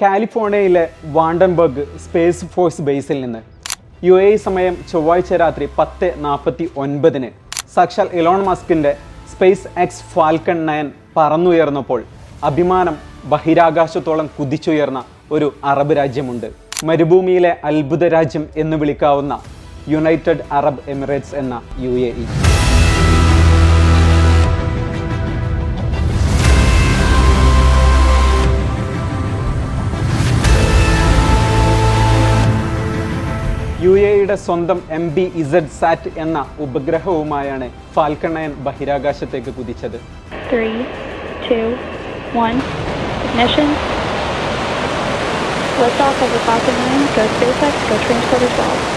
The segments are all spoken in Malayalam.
കാലിഫോർണിയയിലെ വാണ്ടൻബർഗ് സ്പേസ് ഫോഴ്സ് ബേസിൽ നിന്ന് യു എ സമയം ചൊവ്വാഴ്ച രാത്രി പത്ത് നാൽപ്പത്തി ഒൻപതിന് സാക്ഷാൽ ഇലോൺ മസ്കിന്റെ സ്പേസ് എക്സ് ഫാൽക്കൺ നയൻ പറന്നുയർന്നപ്പോൾ അഭിമാനം ബഹിരാകാശത്തോളം കുതിച്ചുയർന്ന ഒരു അറബ് രാജ്യമുണ്ട്. മരുഭൂമിയിലെ അത്ഭുത രാജ്യം എന്ന് വിളിക്കാവുന്ന യുണൈറ്റഡ് അറബ് എമിറേറ്റ്സ് എന്ന യു എ ഇ. യു എയുടെ സ്വന്തം എം ബി ഇസഡ് സാറ്റ് എന്ന ഉപഗ്രഹവുമായാണ് ഫാൽക്കൺ നയൻ ബഹിരാകാശത്തേക്ക് കുതിച്ചത് Three, two, one. Ignition. Liftoff of the Falcon 9. Go SpaceX. Go Transporter 12.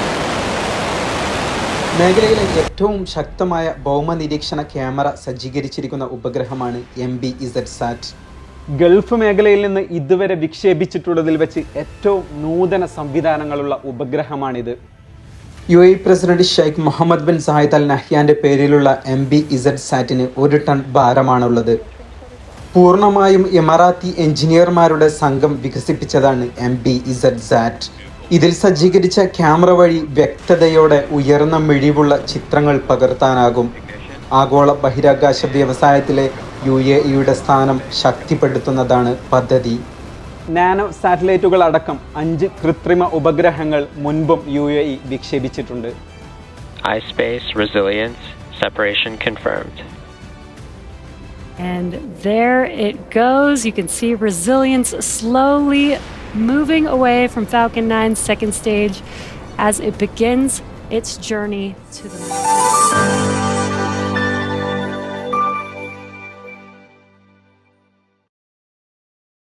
മേഖലയിലെ ഏറ്റവും ശക്തമായ ഭൗമ നിരീക്ഷണ ക്യാമറ സജ്ജീകരിച്ചിരിക്കുന്ന ഉപഗ്രഹമാണ് M B Z sat Gulf മേഖലയിൽ നിന്ന് ഇതുവരെ വിക്ഷേപിച്ചിട്ടുള്ളതിൽ വെച്ച് ഏറ്റവും നൂതന സംവിധാനങ്ങളുള്ള ഉപഗ്രഹമാണിത്. U A president Sheikh Mohammed bin Zayed Al നഹ്യാന്റെ പേരിലുള്ള എം ബി ഇസഡ് സാറ്റിന് ഒരു ടൺ ഭാരമാണുള്ളത്. പൂർണമായും ഇമറാത്തി എഞ്ചിനീയർമാരുടെ സംഘം വികസിപ്പിച്ചതാണ് എം ബി ഇസഡ് സാറ്റ്. ഇതിൽ സജ്ജീകരിച്ച ക്യാമറ വഴി വ്യക്തതയോടെ ഉയർന്ന മിഴിവുള്ള ചിത്രങ്ങൾ പകർത്താനാകും. ആഗോള ബഹിരാകാശ വ്യവസായത്തിലെ യു എ ഇയുടെ സ്ഥാനം ശക്തിപ്പെടുത്തുന്നതാണ് പദ്ധതി നാനോ സാറ്റലൈറ്റുകൾ അടക്കം അഞ്ച് കൃത്രിമ ഉപഗ്രഹങ്ങൾ മുൻപും U A E വിക്ഷേപിച്ചിട്ടുണ്ട് iSpace resilience separation confirmed. And there it goes. You can see resilience slowly moving away from Falcon 9's second stage as it begins its journey to the moon.